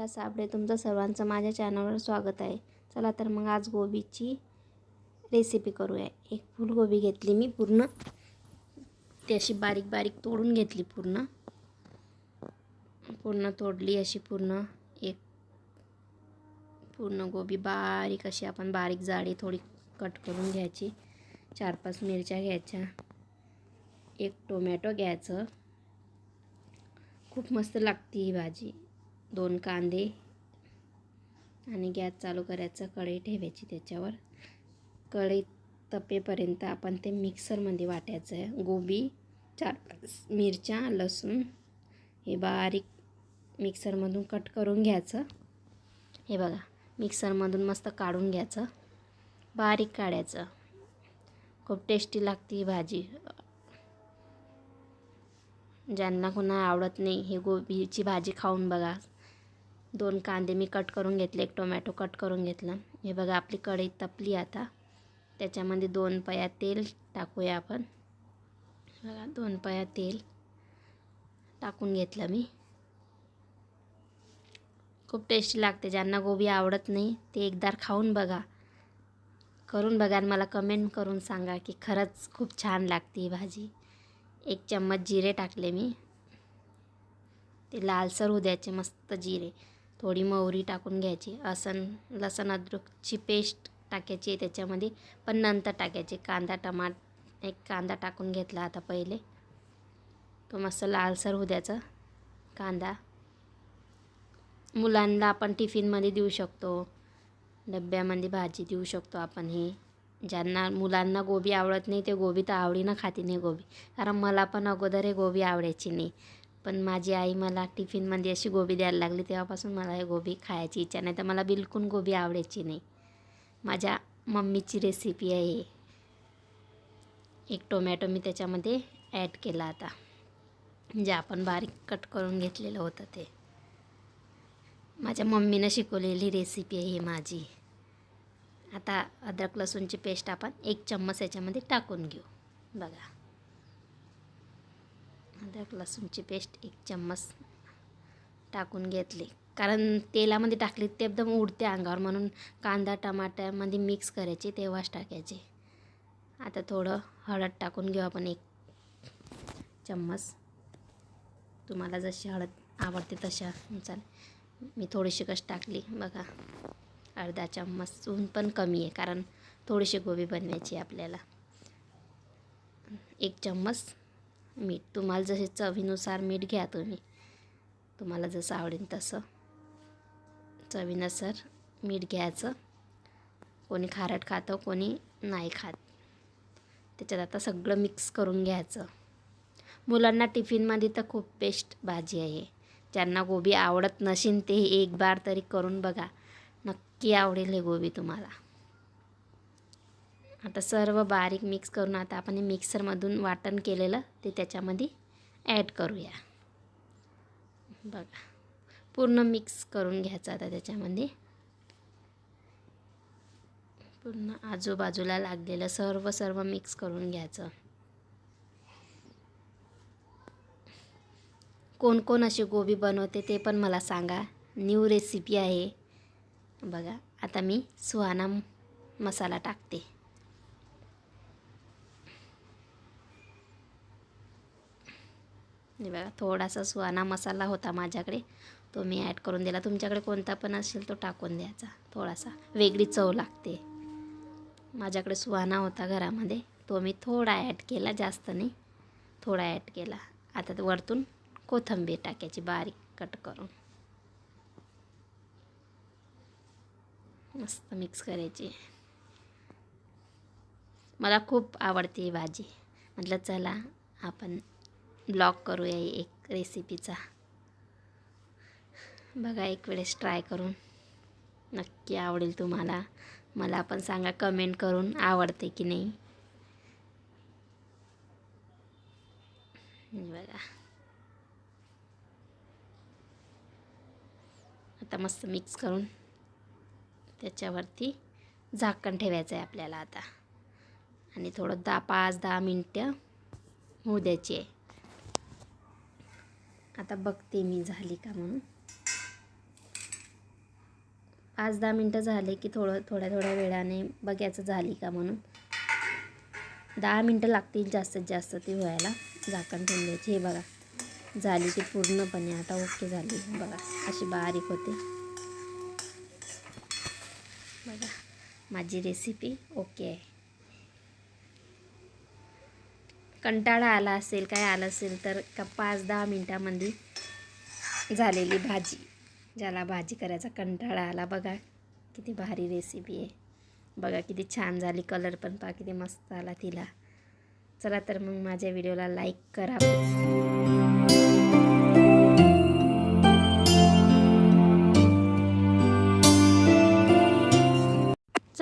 निशा साबडे तुमचं सर्वांचं माझ्या चॅनलवर स्वागत आहे. चला तर मग आज गोबीची रेसिपी करूया. एक फुलगोबी घेतली मी पूर्ण. ती अशी बारीक बारीक तोडून घेतली पूर्ण. पूर्ण तोडली अशी पूर्ण. एक पूर्ण गोबी बारीक अशी आपण बारीक जाडी थोडी कट करून घ्यायची. चार पाच मिरच्या घ्यायच्या. एक टोमॅटो घ्यायचं. खूप मस्त लागते ही भाजी. दोन कांदे आणि गॅस चालू करायचा कढई ठेवायची त्याच्यावर. कढई तपेपर्यंत आपण ते मिक्सरमध्ये वाटायचं. आहे गोबी चार पाच मिरच्या लसूण हे बारीक मिक्सरमधून कट करून घ्यायचं. हे बघा मिक्सरमधून मस्त काढून घ्यायचं. बारीक काढायचं. खूप टेस्टी लागते ही भाजी. ज्यांना कोणा आवडत नाही हे गोबीची भाजी खाऊन बघा. दोन कांदे मी कट करून घेतले एक टोमॅटो कट करून घेतला. हे बघा आपली कढई तपली आता. त्याच्यामध्ये दोन पया तेल टाकूया आपण. बघा दोन पया तेल टाकून घेतलं मी. खूप टेस्टी लागते ज्यांना गोबी आवडत नाही ते एकदा खाऊन बघा. करून बघा आणि मला कमेंट करून सांगा की खरंच खूप छान लागते ही भाजी. एक चम्मच जिरे टाकले मी. ते लालसर उद्याचे मस्त जिरे. थोडी मोहरी टाकून घ्यायची. असन लसण अद्रकची पेस्ट टाकायची त्याच्यामध्ये. पण नंतर टाकायची. कांदा टमाट एक कांदा टाकून घेतला आता पहिले. तो मस्त लालसर होऊ द्यायचा. कांदा. मुलांना आपण टिफिनमध्ये देऊ शकतो. डब्यामध्ये भाजी देऊ शकतो आपण ही. ज्यांना मुलांना गोबी आवडत नाही ते गोबी तर आवडीनं खाते नाही गोबी. कारण मला पण अगोदर हे गोबी आवडायची नाही. पण माझी आई मला टिफिनमध्ये अशी गोबी द्यायला लागली तेव्हापासून मला हे गोबी खायची इच्छा नाही. तर मला बिलकुल गोबी आवडायची नाही. माझ्या मम्मीची रेसिपी आहे. एक टोमॅटो मी त्याच्यामध्ये ॲड केला आता. जे आपण बारीक कट करून घेतलेलं होतं ते. माझ्या मम्मीनं शिकवलेली रेसिपी आहे माझी. आता अद्रक लसूणची पेस्ट आपण एक चम्मच याच्यामध्ये टाकून घेऊ. बघा. अद्रक लसूणची पेस्ट एक चम्मच टाकून घेतली. कारण तेलामध्ये टाकली ते एकदम उडते अंगावर. म्हणून कांदा टमाट्यामध्ये मिक्स करायचे तेव्हाच टाकायचे. आता थोडं हळद टाकून घेऊ आपण एक चम्मच. तुम्हाला जशी हळद आवडते तशा चाल मी थोडीशी कशी टाकली बघा. अर्धा चम्मच. ऊन पण कमी आहे कारण थोडीशी गोबी बनवायची आपल्याला. एक चम्मच मीठ. तुम्हाला जसे चवीनुसार मीठ घ्या तुम्ही. तुम्हाला जसं आवडेल तसं. चवीनुसार मीठ घ्यायचं. कोणी खारट खातं कोणी नाही खात. त्याच्यात आता सगळं मिक्स करून घ्यायचं. मुलांना टिफिनमध्ये तर खूप बेस्ट भाजी आहे. ज्यांना गोबी आवडत नसेल ते एक बार तरी करून बघा. नक्की आवडेल हे गोबी तुम्हाला. आता सर्व बारीक मिक्स करून आता आपण हे मिक्सरमधून वाटण केलेलं ते त्याच्यामध्ये ॲड करूया. बघा पूर्ण मिक्स करून घ्यायचं आता त्याच्यामध्ये. पूर्ण आजूबाजूला लागलेलं सर्व सर्व मिक्स करून घ्यायचं. कोण कोण अशी गोबी बनवते ते पण मला सांगा. न्यू रेसिपी आहे. बघा आता मी सुहाना मसाला टाकते. बघा थोडासा सुहाना मसाला होता माझ्याकडे. तो मी ॲड करून दिला. तुमच्याकडे कोणता पण असेल तो टाकून द्यायचा. थोडासा. वेगळी चव लागते. माझ्याकडे सुहाना होता घरामध्ये. तो मी थोडा ॲड केला जास्त नाही. थोडा ॲड केला. आता वरतून कोथिंबीर टाकायची बारीक कट करून. मस्त मिक्स करायची. मला खूप आवडते ही भाजी. म्हटलं चला आपण ब्लॉग करूया एक रेसिपीचा बघा एक वेळेस ट्राय करून. नक्की आवडेल तुम्हाला. मला पण सांगा कमेंट करून आवडते की नाही. बघा. आता मस्त मिक्स करून त्याच्यावरती झाकण ठेवायचं आहे आपल्याला आता. आणि थोडं दहा पाच दहा मिनटं होऊ द्यायची आहे. आता बघते मी झाली का म्हणून. पाच दहा मिनटं झाले की थोडं थोड्या थोड्या वेळाने बघायचं झाली का म्हणून. दहा मिनटं लागतील जास्तीत जास्त ती व्हायला. झाकण ठेवून द्यायची. हे बघा. झाली ती पूर्णपणे आता ओके झाली. बघा. अशी बारीक होते. बघा. माझी रेसिपी ओके आहे. कंटाळा आला असेल काय आलं असेल तर का पाच दहा मिनटामध्ये झालेली भाजी ज्याला भाजी करायचा कंटाळा आला. बघा किती भारी रेसिपी आहे. बघा किती छान झाली कलर पण पहा किती मस्त आला तिला. चला तर मग माझ्या व्हिडिओला लाईक करा.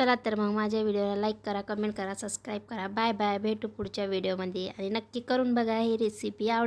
चला तर मग माझ्या व्हिडिओला लाईक करा कमेंट करा सबस्क्राईब करा. बाय बाय भेटू पुढच्या व्हिडिओमध्ये आणि नक्की करून बघा ही रेसिपी आवडेल